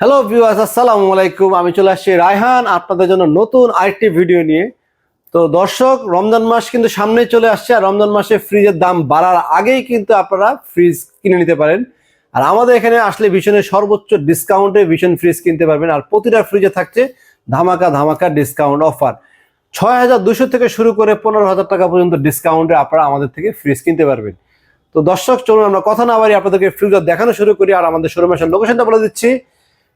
Hello viewers আসসালামু আলাইকুম আমি চলে আসছি রায়হান, আপনাদের জন্য নতুন আরেকটি ভিডিও নিয়ে। তো দর্শক, রমজান মাস কিন্তু সামনে চলে আসছে, আর রমজান মাসে ফ্রিজের দাম বাড়ার আগেই কিন্তু আপনারা ফ্রিজ কিনে নিতে পারেন। আর আমাদের এখানে আসলে ভীষণের সর্বোচ্চ ডিসকাউন্টে ভীষণ ফ্রিজ কিনতে পারবেন, আর প্রতিটা ফ্রিজে থাকছে ধামাকা ধামাকা ডিসকাউন্ট অফার ছয় হাজার দুশো থেকে শুরু করে পনেরো হাজার টাকা পর্যন্ত ডিসকাউন্টে আপনারা আমাদের থেকে ফ্রিজ কিনতে পারবেন। তো দর্শক, চলুন আমরা কথা না বাড়ি আপনাদেরকে ফ্রিজটা দেখানো শুরু করি, আর আমাদের শোরুমের লোকেশনটা বলে দিচ্ছি।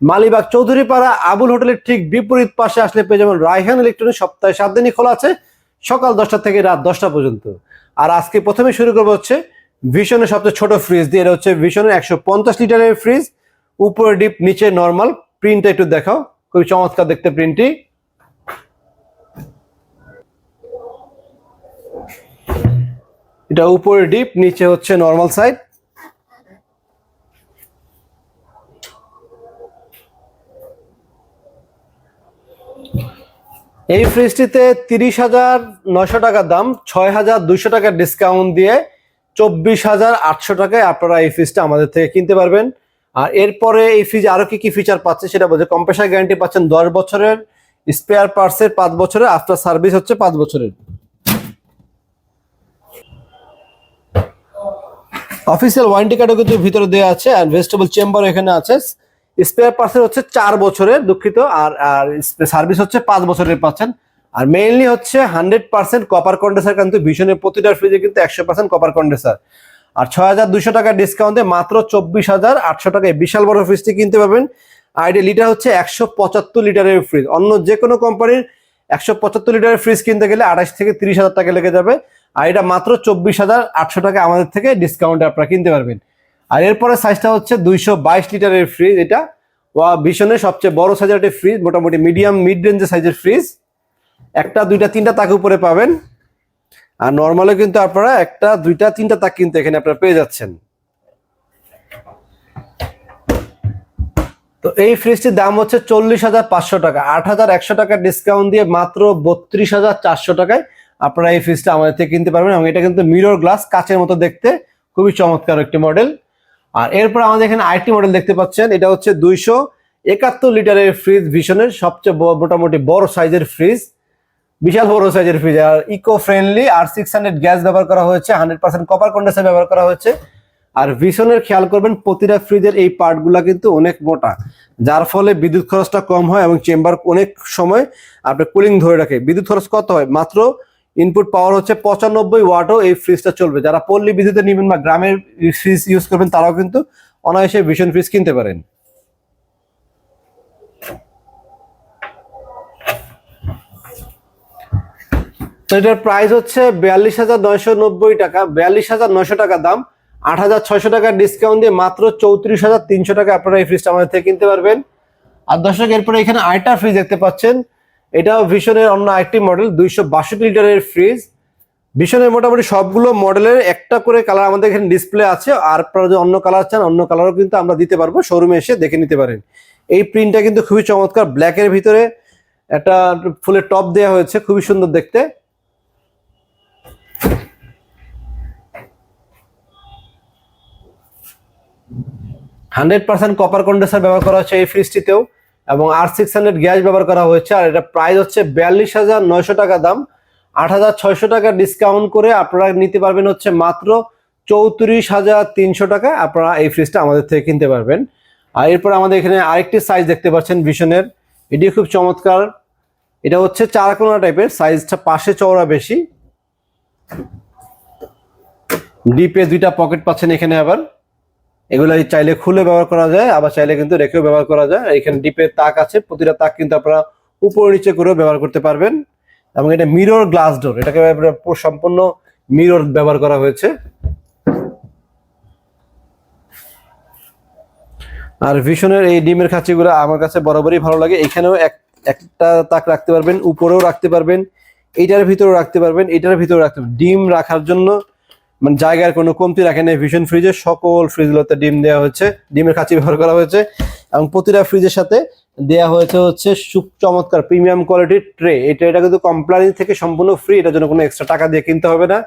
মালিবাগ চৌধুরীপাড়া আবুল হোটেলের ঠিক বিপরীত পাশে আসলে পেয়ে যাবেন রায়হান ইলেকট্রনিক সপ্তাহে সাত দিনই খোলা আছে, সকাল দশটা থেকে রাত দশটা পর্যন্ত। আর আজকে প্রথমে শুরু করব হচ্ছে ভিশনের সবচেয়ে ছোট ফ্রিজ দিয়ে। এটা হচ্ছে ভিশনের একশো পঞ্চাশ লিটারের ফ্রিজ উপরে ডিপ নিচে নর্মাল প্রিন্টটা একটু দেখাও। খুবই চমৎকার দেখতে প্রিন্টটি এটা উপরে ডিপ নিচে হচ্ছে নর্মাল সাইড এই ফ্রিজটিতে তিরিশ হাজার নশো টাকা দাম, ছয় হাজার দুইশো টাকার ডিসকাউন্ট দিয়ে চব্বিশ হাজার আটশো টাকায় আপনারা এই ফ্রিজটা আমাদের থেকে কিনতে পারবেন। আর এরপরে এই ফ্রিজ আরও কি কি ফিচার পাচ্ছে সেটা বলছে কম্প্রেসার গ্যারান্টি পাচ্ছেন দশ বছরের স্পেয়ার পার্টসের পাঁচ বছরের আফটার সার্ভিস হচ্ছে পাঁচ বছরের। অফিসিয়াল ওয়ারেন্টি কার্ডও কিন্তু ভিতরে দেওয়া আছে আর ভেজিটেবল চেম্বার এখানে আছে। স্পেয়ার পার্সেল হচ্ছে চার বছরের দুঃখিত, আর আর সার্ভিস হচ্ছে পাঁচ বছরের পাচ্ছেন। আর মেইনলি হচ্ছে হান্ড্রেড পার্সেন্ট কপার কন্ডেন্সার কিন্তু ভীষণের প্রতিটা ফ্রিজে কিন্তু একশো পার্সেন্ট কপার কন্ডেন্সার আর ছয় হাজার দুশো টাকা ডিসকাউন্টে মাত্র চব্বিশ হাজার আটশো টাকায় বিশাল বড় ফ্রিজটি কিনতে পারবেন। আর এটা লিটার হচ্ছে একশো পঁচাত্তর লিটারের ফ্রিজ অন্য যে কোনো কোম্পানির একশো পঁচাত্তর লিটারের ফ্রিজ কিনতে গেলে আঠাশ থেকে তিরিশ হাজার টাকা লেগে যাবে। আর এটা মাত্র চব্বিশ হাজার আটশো টাকা আমাদের থেকে ডিসকাউন্টে আপনারা কিনতে পারবেন। আর এরপরে সাইজটা হচ্ছে দুইশো বাইশ লিটারের ফ্রিজ এটা ওয়া ভীষণের সবচেয়ে বড় সাইজের একটি ফ্রিজ মোটামুটি মিডিয়াম মিড রেঞ্জের সাইজের ফ্রিজ একটা, দুইটা, তিনটা তাক উপরে পাবেন। আর নর্মালে কিন্তু আপনারা একটা, দুইটা, তিনটা তাক কিন্তু এখানে আপনারা পেয়ে যাচ্ছেন। তো এই ফ্রিজটির দাম হচ্ছে চল্লিশ হাজার পাঁচশো টাকা। আট হাজার একশো টাকা ডিসকাউন্ট দিয়ে মাত্র বত্রিশ হাজার চারশো টাকায় আপনারা এই ফ্রিজটা আমাদের থেকে কিনতে পারবেন। এবং এটা কিন্তু মিরর গ্লাস কাচের মতো দেখতে। খুবই চমৎকার একটি মডেল আর এরপর আমাদের এখানে আরেকটি মডেল দেখতে পাচ্ছেন, এটা হচ্ছে দুইশো একাত্তর লিটারের ফ্রিজ ভীষণের সবচেয়ে মোটামুটি বড় সাইজের ফ্রিজ বিশাল বড় সাইজের ফ্রিজ আর ইকো ফ্রেন্ডলি আর সিক্স হান্ড্রেড গ্যাস ব্যবহার করা হয়েছে হান্ড্রেড পার্সেন্ট কপার কন্ডেন্সার ব্যবহার করা হয়েছে। আর ভীষণের খেয়াল করবেন, প্রতিটা ফ্রিজের এই পার্টগুলা কিন্তু অনেক মোটা, যার ফলে বিদ্যুৎ খরচটা কম হয় এবং চেম্বার অনেক সময় আপনার কুলিং ধরে রাখে। বিদ্যুৎ খরচ কত হয়? মাত্র ইনপুট পাওয়ার হচ্ছে পঁচানব্বই ওয়াটও এই ফ্রিজটা চলবে। যারা পল্লী বিদ্যুতে নেবেন বা গ্রামের ফ্রিজ ইউজ করবেন, তারাও কিন্তু অনায়াসে ভীষণ ফ্রিজ কিনতে পারেন। তো এটার প্রাইস হচ্ছে বিয়াল্লিশ হাজার নয়শো নব্বই টাকা। বিয়াল্লিশ হাজার নয়শো টাকা দাম। আট হাজার ছয়শো টাকার ডিসকাউন্ট দিয়ে মাত্র চৌত্রিশ হাজার তিনশো টাকা আপনারা এই ফ্রিজটা আমাদের থেকে কিনতে পারবেন। আর দর্শক, এরপরে এখানে আরেকটা ফ্রিজ দেখতে পাচ্ছেন। এটাও ভীষণের অন্য আরেকটি মডেল দুইশো বাষট্টি লিটারের ফ্রিজ ভীষণের মোটামুটি সবগুলো মডেলের একটা করে কালার আমাদের এখানে ডিসপ্লে আছে। আর আপনারা যদি অন্য কালার চান, অন্য কালারও কিন্তু আমরা দিতে পারব শোরুমে এসে দেখে নিতে পারেন। এই প্রিন্টটা কিন্তু খুবই চমৎকার ব্ল্যাকের ভিতরে একটা ফুলের টপ দেওয়া হয়েছে, খুবই সুন্দর দেখতে। হান্ড্রেড পার্সেন্ট কপার কন্ডেন্সার ব্যবহার করা হচ্ছে এই ফ্রিজটিতেও এবং আর সিক্স হান্ড্রেড গ্যাস ব্যবহার করা হয়েছে, আর এটা প্রাইস হচ্ছে বিয়াল্লিশ হাজার নয়শো টাকা দাম। আট হাজার ছয়শো টাকা ডিসকাউন্ট করে আপনারা নিতে পারবেন হচ্ছে মাত্র চৌত্রিশ হাজার তিনশো টাকা। আপনারা এই ফ্রিজটা আমাদের থেকে কিনতে পারবেন। আর এরপর আমাদের এখানে আরেকটি সাইজ দেখতে পাচ্ছেন ভীষণের। এটি খুব চমৎকার। এটা হচ্ছে চারকোনা টাইপের সাইজটা পাশে চওড়া বেশি। ডিপে দুইটা পকেট পাচ্ছেন এখানে আবার। এগুলো চাইলে খুলে ব্যবহার করা যায়, আবার চাইলে কিন্তু রেখেও ব্যবহার করা যায়। এখানে ডিপে তাক আছে, প্রতিটা তাক কিন্তু আপনারা উপর নিচে করেও ব্যবহার করতে পারবেন। এবং এটা মিরর গ্লাস ডোর এটাকে সম্পূর্ণ মিরর ব্যবহার করা হয়েছে। আর ভীষণের এই ডিমের খাঁচিগুলো আমার কাছে বরাবরই ভালো লাগে। এখানেও এক, একটা তাক রাখতে পারবেন, উপরেও রাখতে পারবেন, এটার ভিতরেও রাখতে পারবেন, এটার ভিতরেও রাখতে পারবেন। ডিম রাখার জন্য মানে জায়গার কোনো কমতি রাখে নাই। ভীষণ ফ্রিজে সকল ফ্রিজগুলোতে ডিম দেওয়া হয়েছে। ডিমের খাঁচি ব্যবহার করা হয়েছে। এবং প্রতিটা ফ্রিজের সাথে দেয়া হয়েছে হচ্ছে সুখ চমৎকার প্রিমিয়াম কোয়ালিটির ট্রে এটা এটা কিন্তু কোম্পানি থেকে সম্পূর্ণ ফ্রি এটার জন্য কোনো এক্সট্রা টাকা দিয়ে কিনতে হবে না।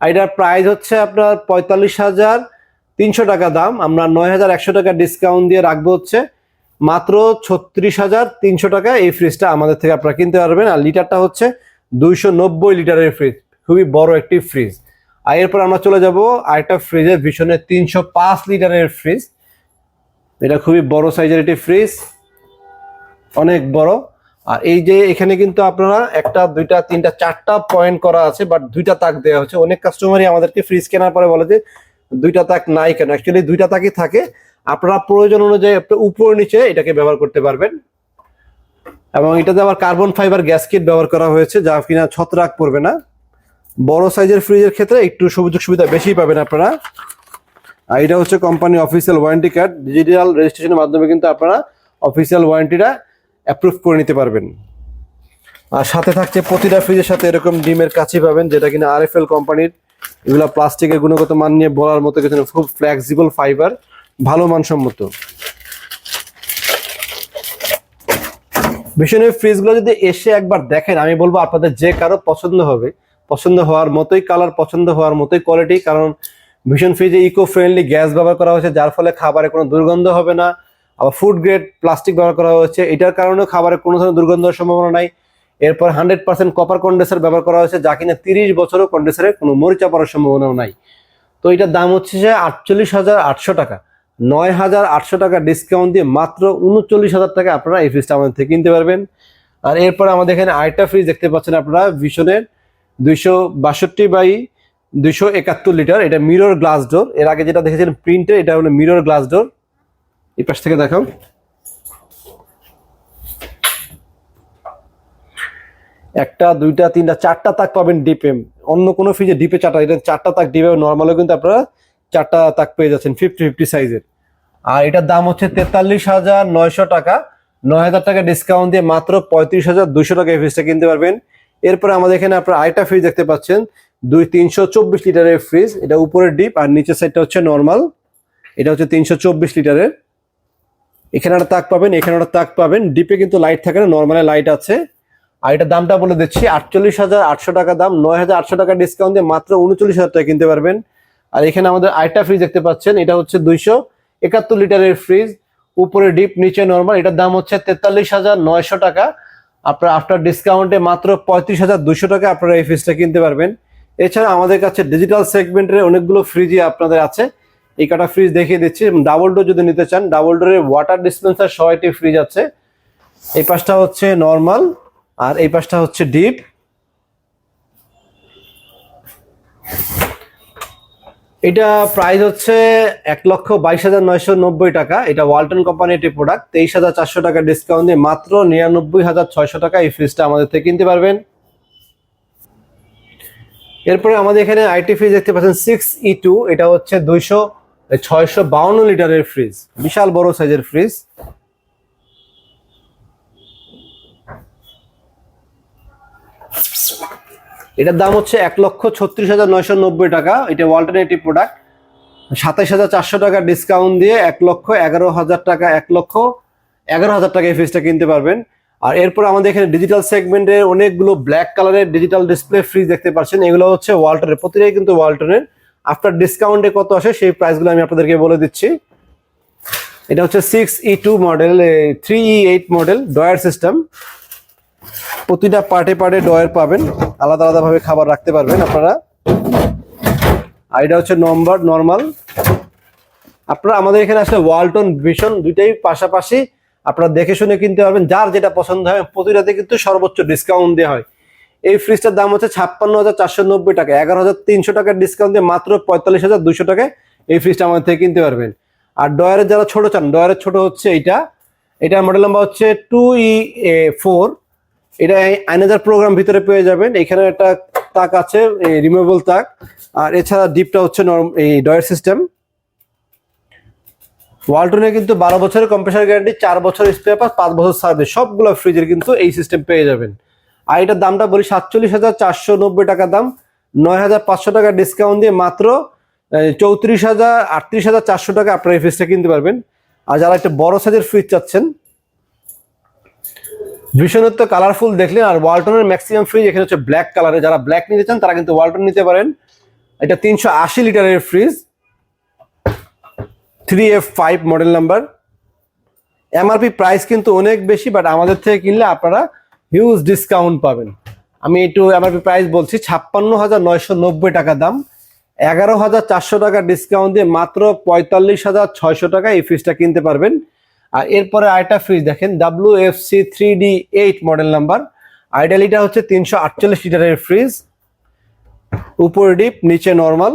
আর এটার প্রাইস হচ্ছে আপনার পঁয়তাল্লিশ হাজার তিনশো টাকা দাম। আমরা নয় হাজার একশো টাকা ডিসকাউন্ট দিয়ে রাখব হচ্ছে। মাত্র ছত্রিশ হাজার তিনশো টাকা এই ফ্রিজটা আমাদের থেকে আপনারা কিনতে পারবেন। আর লিটারটা হচ্ছে দুইশো নব্বই লিটারের ফ্রিজ খুবই বড় একটি ফ্রিজ আর এরপর আমরা চলে যাব আরেকটা ফ্রিজের ভীষণের তিনশো পাঁচ লিটারের ফ্রিজ এটা খুবই বড় সাইজের একটি ফ্রিজ অনেক বড়। আর এই যে এখানে কিন্তু আপনারা একটা, দুইটা, তিনটা, চারটা পয়েন্ট করা আছে বাট দুইটা তাক দেওয়া হচ্ছে অনেক কাস্টমারই আমাদেরকে ফ্রিজ কেনার পরে বলে যে, দুইটা তাক নাই কেন? অ্যাকচুয়ালি দুইটা তাকই থাকে। আপনারা প্রয়োজন অনুযায়ী আপনি উপর নিচে এটাকে ব্যবহার করতে পারবেন। এবং এটাতে আবার কার্বন ফাইবার গ্যাসকেট ব্যবহার করা হয়েছে, যা কিনা ছত্রাক পড়বে না। বড় সাইজের ফ্রিজের ক্ষেত্রে একটু সুযোগ সুবিধা বেশি পাবেন আপনারা। আর এটা হচ্ছে company official warranty card digital রেজিস্ট্রেশনের মাধ্যমে কিন্তু আপনারা অফিসিয়াল ওয়ারেন্টিটা অ্যাপ্রুভ করে নিতে পারবেন। আর সাথে থাকছে প্রতিটা ফ্রিজের সাথে এরকম ডিমের কাছে পাবেন, যেটা কিনা আরএফএল কোম্পানির এগুলো প্লাস্টিকের গুণগত মান নিয়ে বলার মতো কিছু খুব ফ্লেক্সিবল ফাইবার ভালো মানসম্মত। ভীষণের ফ্রিজগুলো যদি এসে একবার দেখেন, আমি বলব আপনাদের যে কারও পছন্দ হবে পছন্দ হওয়ার মতোই কালার পছন্দ হওয়ার মতোই কোয়ালিটি কারণ ভীষণ ফ্রিজে ইকো ফ্রেন্ডলি গ্যাস ব্যবহার করা হয়েছে, যার ফলে খাবারে কোনো দুর্গন্ধ হবে না। আবার ফুড গ্রেড প্লাস্টিক ব্যবহার করা হয়েছে, এটার কারণেও খাবারে কোনো ধরনের দুর্গন্ধের সম্ভাবনা নাই। এরপর হান্ড্রেড পার্সেন্ট কপার কন্ডেন্সার ব্যবহার করা হয়েছে, যা কিনা তিরিশ বছরও কন্ডেন্সারে কোনো মরিচা পড়ার সম্ভাবনাও নাই। তো এটার দাম হচ্ছে যে আটচল্লিশ হাজার আটশো টাকা। নয় হাজার আটশো টাকা ডিসকাউন্ট দিয়ে মাত্র উনচল্লিশ হাজার টাকা আপনারা এই ফ্রিজটা আমাদের থেকে কিনতে পারবেন। আর এরপর আমাদের এখানে আরেকটা ফ্রিজ দেখতে পাচ্ছেন আপনারা ভীষণের দুইশো বাষট্টি বাই দুইশো একাত্তর লিটার। এটা মিরর গ্লাস ডোর এর আগে যেটা দেখেছিলেন প্রিন্টে এটা হলো মিরর গ্লাস ডোর এই পাশ থেকে দেখাও। একটা, দুইটা, তিনটা, চারটা তাক পাবেন ডিপে অন্য কোনো ফ্রিজে ডিপে চারটা, এটা চারটা তাক ডিপে নর্মালও কিন্তু আপনারা চারটা তাক পেয়ে যাচ্ছেন ফিফটি ফিফটি সাইজের আর এটার দাম হচ্ছে তেতাল্লিশ হাজার নয়শো টাকা। নয় হাজার টাকা ডিসকাউন্ট দিয়ে মাত্র পঁয়ত্রিশ হাজার দুশো টাকা এই ফ্রিজটা কিনতে পারবেন। এরপরে আমাদের এখানে আপনারা আরেকটা ফ্রিজ দেখতে পাচ্ছেন। দুই তিনশো চব্বিশ লিটারের ফ্রিজ এটা উপরের ডিপ আর নিচের সাইডটা হচ্ছে নর্মাল এটা হচ্ছে তিনশো চব্বিশ লিটারের। এখানে একটা তাক পাবেন, এখানে একটা তাক পাবেন। ডিপে কিন্তু লাইট থাকে না নর্মালে লাইট আছে। আর এটার দামটা বলে দিচ্ছি, আটচল্লিশ হাজার আটশো টাকা দাম, নয় হাজার আটশো টাকা ডিসকাউন্ট দিয়ে মাত্র উনচল্লিশ হাজার টাকা কিনতে পারবেন। আর এখানে আমাদের আরেকটা ফ্রিজ দেখতে পাচ্ছেন, এটা হচ্ছে দুইশো একাত্তর লিটারের ফ্রিজ উপরে ডিপ নিচে নর্মাল এটার দাম হচ্ছে তেতাল্লিশ হাজার নয়শো টাকা। আপনার আফটার ডিসকাউন্টে মাত্র পঁয়ত্রিশ হাজার দুশো টাকা আপনারা এই ফ্রিজটা কিনতে পারবেন। এছাড়া আমাদের কাছে ডিজিটাল সেগমেন্টের অনেকগুলো ফ্রিজই আপনাদের আছে। এই কটা ফ্রিজ দেখিয়ে দিচ্ছি। ডাবল ডোর যদি নিতে চান ডাবল ডোরের ওয়াটার ডিসপেন্সার একটি ফ্রিজ আছে। এই পাশটা হচ্ছে নর্মাল আর এই পাশটা হচ্ছে ডিপ এটা প্রাইস হচ্ছে এক লক্ষ বাইশ হাজার নয়শো নব্বই টাকা। এটা ওয়ালটন কোম্পানির একটি প্রোডাক্ট তেইশ হাজার চারশো টাকা ডিসকাউন্ট দিয়ে মাত্র নিরানব্বই হাজার ছয়শো টাকা এই ফ্রিজটা আমাদের থেকে কিনতে পারবেন। এরপরে আমাদের এখানে আইটি ফ্রিজ দেখতে পাচ্ছেন সিক্স ই টু এটা হচ্ছে দুইশো, ছয়শো বাউন্ন লিটারের ফ্রিজ বিশাল বড় সাইজের ফ্রিজ এটার দাম হচ্ছে এক লক্ষ ছত্রিশ হাজার নয়শো নব্বই টাকা। এটা অল্টারনেটিভ প্রোডাক্ট সাতাইশ হাজার চারশো টাকা ডিসকাউন্ট দিয়ে এক লক্ষ এগারো হাজার টাকা, এক লক্ষ এগারো হাজার টাকা এই ফ্রিজটা কিনতে পারবেন। আর এরপর আমাদের এখানে ডিজিটাল সেগমেন্টের অনেকগুলো ব্ল্যাক কালারের ডিজিটাল ডিসপ্লে ফ্রিজ দেখতে পাচ্ছেন। এগুলো হচ্ছে ওয়ালটনের, প্রতিটাই কিন্তু ওয়ালটনের। আফটার ডিসকাউন্টে কত আসে সেই প্রাইসগুলো আমি আপনাদেরকে বলে দিচ্ছি। এটা হচ্ছে six E two model three E eight model drawer system প্রতিটা পার্টে পার্টে ডয়ার পাবেন। আলাদা আলাদাভাবে খাবার রাখতে পারবেন আপনারা। আর এটা হচ্ছে নম্বর নর্মাল আপনারা আমাদের এখানে আসলে ওয়ালটন ভিশন দুইটাই পাশাপাশি আপনারা দেখে শুনে কিনতে পারবেন। যার যেটা পছন্দ হয়, প্রতিটাতে কিন্তু সর্বোচ্চ ডিসকাউন্ট দেওয়া হয়। এই ফ্রিজটার দাম হচ্ছে ছাপ্পান্ন হাজার চারশো নব্বই টাকা। এগারো হাজার তিনশো টাকার ডিসকাউন্ট দিয়ে মাত্র পঁয়তাল্লিশ হাজার দুশো টাকায় এই ফ্রিজটা আমাদের থেকে কিনতে পারবেন। আর ডয়ারের যারা ছোট চান, ডয়ারের ছোট হচ্ছে এইটা। এটার মডেল নাম্বার হচ্ছে টু ই এ ফোর এটা আইনাজার প্রোগ্রাম ভিতরে পেয়ে যাবেন। এখানে একটা তাক আছে রিমুভেবল তাক। আর এছাড়া ডিপটা হচ্ছে এই ডয়ার সিস্টেম ওয়ালটনে কিন্তু বারো বছরের কম্প্রেসার গ্যারান্টি চার বছর স্পেয়ার পাস পাঁচ বছর সার্ভিস সবগুলো ফ্রিজের কিন্তু এই সিস্টেম পেয়ে যাবেন। আর এটার দামটা বলি সাতচল্লিশ হাজার চারশো নব্বই টাকা দাম। নয় হাজার পাঁচশো টাকা ডিসকাউন্ট দিয়ে মাত্র চৌত্রিশ হাজার আটত্রিশ হাজার চারশো টাকা আপনারা এই ফ্রিজটা কিনতে পারবেন। আর যারা একটা বড় সাইজের ফ্রিজ চাচ্ছেন ভীষণত্ব কালারফুল দেখলেন আর ওয়ালটনের ম্যাক্সিমাম ফ্রিজ এখানে হচ্ছে ব্ল্যাক কালারে যারা ব্ল্যাক নিতে চান, তারা কিন্তু ওয়ালটন নিতে পারেন। এটা তিনশো আশি লিটারের fridge three F five model number MRP price কিন্তু অনেক বেশি বাট আমাদের থেকে কিনলে আপনারা হিউজ ডিসকাউন্ট পাবেন। আমি একটু এমআরপি প্রাইস বলছি, ছাপ্পান্ন হাজার নয়শো নব্বই টাকা দাম। এগারো হাজার চারশো টাকা ডিসকাউন্ট দিয়ে মাত্র পঁয়তাল্লিশ হাজার ছয়শো টাকা এই ফ্রিজটা কিনতে পারবেন। আর এরপরে আরেকটা ফ্রিজ দেখেন W F C three D eight model number আইডালিটা হচ্ছে তিনশো আটচল্লিশ লিটারের ফ্রিজ উপরে ডিপ নিচে নর্মাল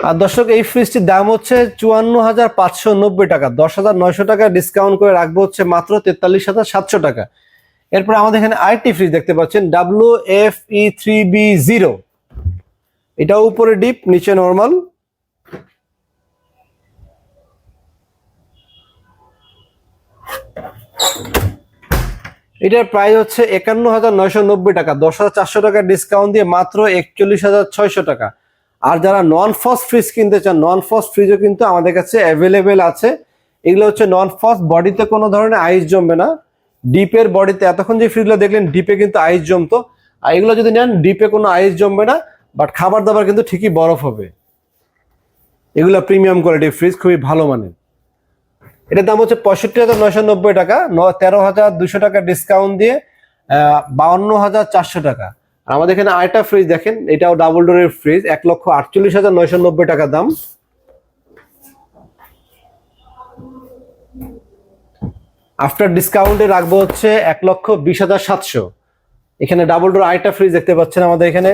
আর দর্শক, এই ফ্রিজটির দাম হচ্ছে চুয়ান্ন হাজার পাঁচশো নব্বই টাকা। দশ হাজার নয়শো টাকা ডিসকাউন্ট করে রাখব হচ্ছে মাত্র তেতাল্লিশ হাজার সাতশো টাকা। এরপর আমাদের এখানে আরেকটি ফ্রিজ দেখতে পাচ্ছেন W F E three B zero এটা উপরে ডিপ নিচে নর্মাল এটার প্রাইস হচ্ছে একান্ন হাজার নয়শো নব্বই টাকা। দশ হাজার চারশো টাকা ডিসকাউন্ট দিয়ে মাত্র একচল্লিশ হাজার ছয়শো টাকা। আর যারা নন ফস ফ্রিজ কিনতে চান নন ফস ফ্রিজও কিন্তু আমাদের কাছে অ্যাভেলেবেল আছে। এগুলো হচ্ছে নন ফস বডিতে কোনো ধরনের আইস জমবে না। ডিপের বডিতে এতক্ষণ যে ফ্রিজগুলো দেখলেন ডিপে কিন্তু আইস জমতো। আর এগুলো যদি নেন ডিপে কোনো আইস জমবে না বাট খাবার দাবার কিন্তু ঠিকই বরফ হবে। এগুলো প্রিমিয়াম কোয়ালিটির ফ্রিজ খুবই ভালো মানের। এটার দাম হচ্ছে পঁয়ষট্টি হাজার নয়শো নব্বই টাকা তেরো হাজার দুশো টাকা ডিসকাউন্ট দিয়ে বাউন্ন হাজার চারশো টাকা। আর আমাদের এখানে আরেকটা ফ্রিজ দেখেন, এটাও ডাবল ডোরের ফ্রিজ এক লক্ষ আটচল্লিশ হাজার নয়শো নব্বই টাকা দাম। আফটার ডিসকাউন্টে রাখব হচ্ছে এক লক্ষ বিশ হাজার সাতশো। এখানে ডাবল ডোর আরেকটা ফ্রিজ দেখতে পাচ্ছেন আমাদের এখানে।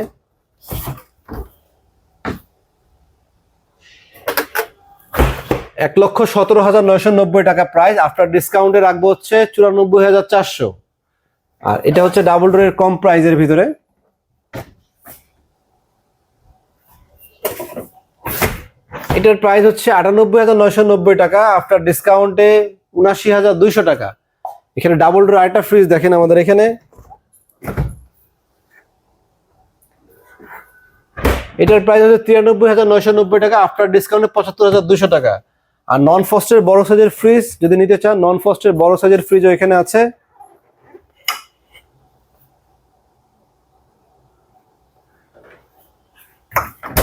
এক লক্ষ সতেরো হাজার নয়শো নব্বই টাকা প্রাইস আফটার ডিসকাউন্টে রাখব হচ্ছে চুরানব্বই হাজার চারশো। আর এটা হচ্ছে ডাবল ডোরের কম প্রাইজের ভিতরে। এটার প্রাইস হচ্ছে আটানব্বই হাজার নয়শো নব্বই টাকা আফটার ডিসকাউন্টে উনাশি হাজার দুইশো টাকা। এখানে ডাবল ডোর আরেকটা ফ্রিজ দেখেন আমাদের এখানে। এটার প্রাইস হচ্ছে তিরানব্বই হাজার নয়শো নব্বই টাকা আফটার ডিসকাউন্টে পঁচাত্তর হাজার দুশো টাকা। আর নন ফস্টের বড় সাইজের ফ্রিজ যদি নিতে চান নন ফস্টের বড় সাইজের ফ্রিজও এখানে আছে।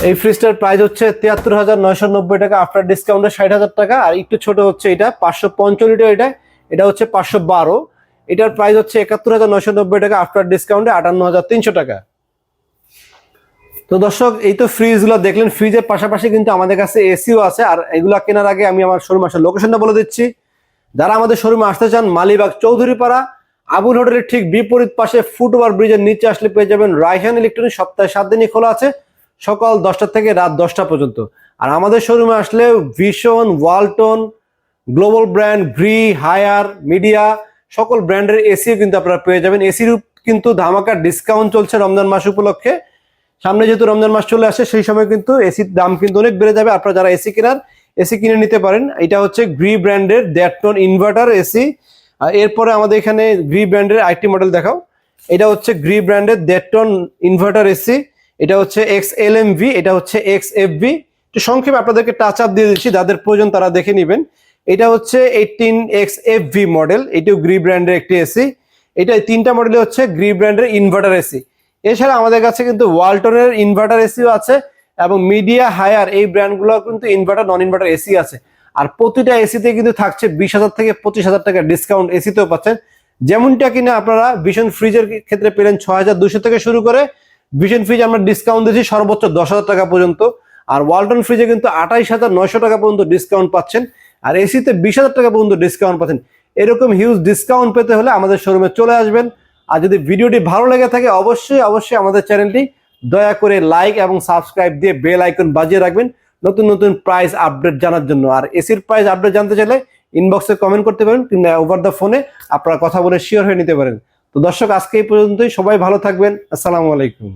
এই ফ্রিজটার প্রাইস হচ্ছে তিয়াত্তর হাজার নয়শো নব্বই টাকা আফটার ডিসকাউন্টে ষাট হাজার টাকা, আর একটু ছোট হচ্ছে এটা, পাঁচশো পঞ্চান্ন লিটার এটা এটা হচ্ছে পাঁচশো বারো। এটার প্রাইস হচ্ছে একাত্তর হাজার নয়শো নব্বই টাকা আফটার ডিসকাউন্টে আটান্ন হাজার তিনশো টাকা। তো দর্শক, এই তো ফ্রিজগুলো দেখলেন। ফ্রিজের পাশাপাশি কিন্তু আমাদের কাছে এসিও আছে। আর এগুলা কেনার আগে আমি আমার শোরুম আসার লোকেশনটা বলে দিচ্ছি। যারা আমাদের শোরুমে আসতে চান, মালিবাগ চৌধুরীপাড়া, আবুল হোটেলের ঠিক বিপরীত পাশে ফুটওভার ব্রিজের নিচে আসলে পেয়ে যাবেন রাইহান ইলেকট্রনিক সপ্তাহে সাত দিনই খোলা আছে, সকাল দশটা থেকে রাত দশটা পর্যন্ত। আর আমাদের শোরুমে আসলে vision Walton global brand Gree Haier Midea সকল ব্র্যান্ডের এসিও কিন্তু আপনারা পেয়ে যাবেন। এসির কিন্তু ধামাকা ডিসকাউন্ট চলছে রমজান মাস উপলক্ষে। সামনে যেহেতু রমজান মাস চলে আসে, সেই সময় কিন্তু এসির দাম কিন্তু অনেক বেড়ে যাবে। আপনারা যারা এসি কেনার এসি কিনে নিতে পারেন। এটা হচ্ছে গ্রি ব্র্যান্ডের দেড়টন ইনভার্টার এসি এরপরে আমাদের এখানে গ্রি ব্র্যান্ডের আইটি মডেল দেখাও। এটা হচ্ছে গ্রি ব্র্যান্ডের দেড়টন ইনভার্টার এসি এটা হচ্ছে এক্স এল এম ভি এটা হচ্ছে এক্স এফ ভি একটু সংক্ষেপে আপনাদেরকে টাচ আপ দিয়ে দিচ্ছি, যাদের প্রয়োজন তারা দেখে নেবেন। এটা হচ্ছে eighteen X F V model এটিও গ্রি ব্র্যান্ডের একটি এসি এটা তিনটা মডেলে হচ্ছে গ্রি ব্র্যান্ডের ইনভার্টার এসি এছাড়া আমাদের কাছে কিন্তু ওয়ালটনের ইনভার্টার এসিও আছে এবং মিডিয়া হায়ার এই ব্র্যান্ডগুলো কিন্তু ইনভার্টার নন ইনভার্টার এসি আছে। আর প্রতিটা এসিতে কিন্তু থাকছে বিশ হাজার থেকে পঁচিশ হাজার টাকা ডিসকাউন্ট এসিতেও পাচ্ছেন। যেমনটা কিনা আপনারা ভীষণ ফ্রিজের ক্ষেত্রে পেলেন ছয় হাজার দুশো থেকে শুরু করে ভীষণ ফ্রিজ আমরা ডিসকাউন্ট দিচ্ছি সর্বোচ্চ দশ হাজার টাকা পর্যন্ত। আর ওয়ালটন ফ্রিজে কিন্তু আঠাইশ হাজার নয়শো টাকা পর্যন্ত ডিসকাউন্ট পাচ্ছেন। আর এসিতে বিশ হাজার টাকা পর্যন্ত ডিসকাউন্ট পাচ্ছেন। এরকম হিউজ ডিসকাউন্ট পেতে হলে আমাদের শোরুমে চলে আসবেন। আর যদি ভিডিওটি ভালো লেগে থাকে, অবশ্যই অবশ্যই আমাদের চ্যানেলটি দয়া করে লাইক এবং সাবস্ক্রাইব দিয়ে বেল আইকন বাজিয়ে রাখবেন নতুন নতুন প্রাইস আপডেট জানার জন্য। আর এসির প্রাইস আপডেট জানতে চাইলে ইনবক্সে কমেন্ট করতে পারেন কিংবা ওভার দ্য ফোনে আপনারা কথা বলে শিওর হয়ে নিতে পারেন। তো দর্শক, আজকে এই পর্যন্তই। সবাই ভালো থাকবেন। আসসালামু আলাইকুম।